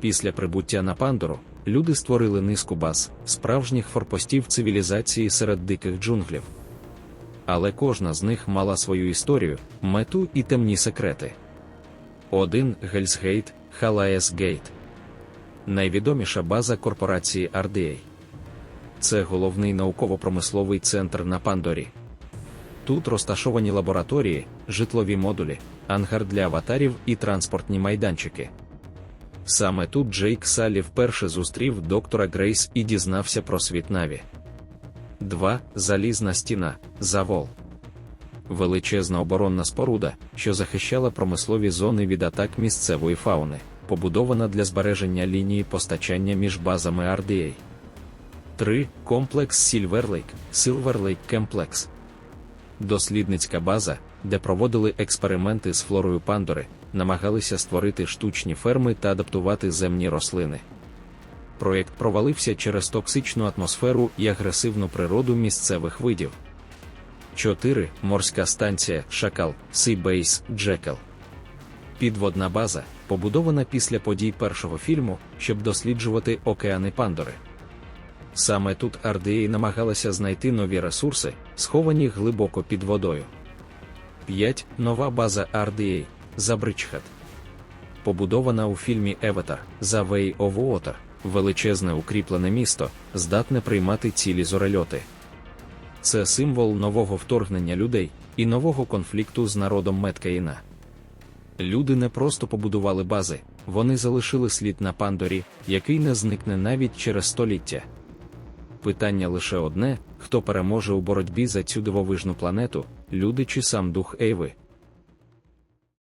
Після прибуття на Пандору люди створили низку баз, справжніх форпостів цивілізації серед диких джунглів. Але кожна з них мала свою історію, мету і темні секрети. Один Гельсгейт, Халаєсгейт. Найвідоміша база корпорації RDA. Це головний науково-промисловий центр на Пандорі. Тут розташовані лабораторії, житлові модулі, ангар для аватарів і транспортні майданчики. Саме тут Джейк Саллі вперше зустрів доктора Грейс і дізнався про світ Наві. 2. Залізна стіна, завол. Величезна оборонна споруда, що захищала промислові зони від атак місцевої фауни, побудована для збереження лінії постачання між базами RDA. 3. Комплекс Silver Lake, Silver Lake Complex. Дослідницька база, де проводили експерименти з флорою Пандори, намагалися створити штучні ферми та адаптувати земні рослини. Проєкт провалився через токсичну атмосферу і агресивну природу місцевих видів. 4. Морська станція Шакал, Seabase, Джекел. Підводна база, побудована після подій першого фільму, щоб досліджувати океани Пандори. Саме тут RDA намагалася знайти нові ресурси, сховані глибоко під водою. 5. Нова база RDA Забричхат. Побудована у фільмі Avatar The Way of Water, величезне укріплене місто, здатне приймати цілі зорельоти. Це символ нового вторгнення людей і нового конфлікту з народом Меткаїна. Люди не просто побудували бази, вони залишили слід на Пандорі, який не зникне навіть через століття. Питання лише одне: хто переможе у боротьбі за цю дивовижну планету, люди чи сам дух Ейви.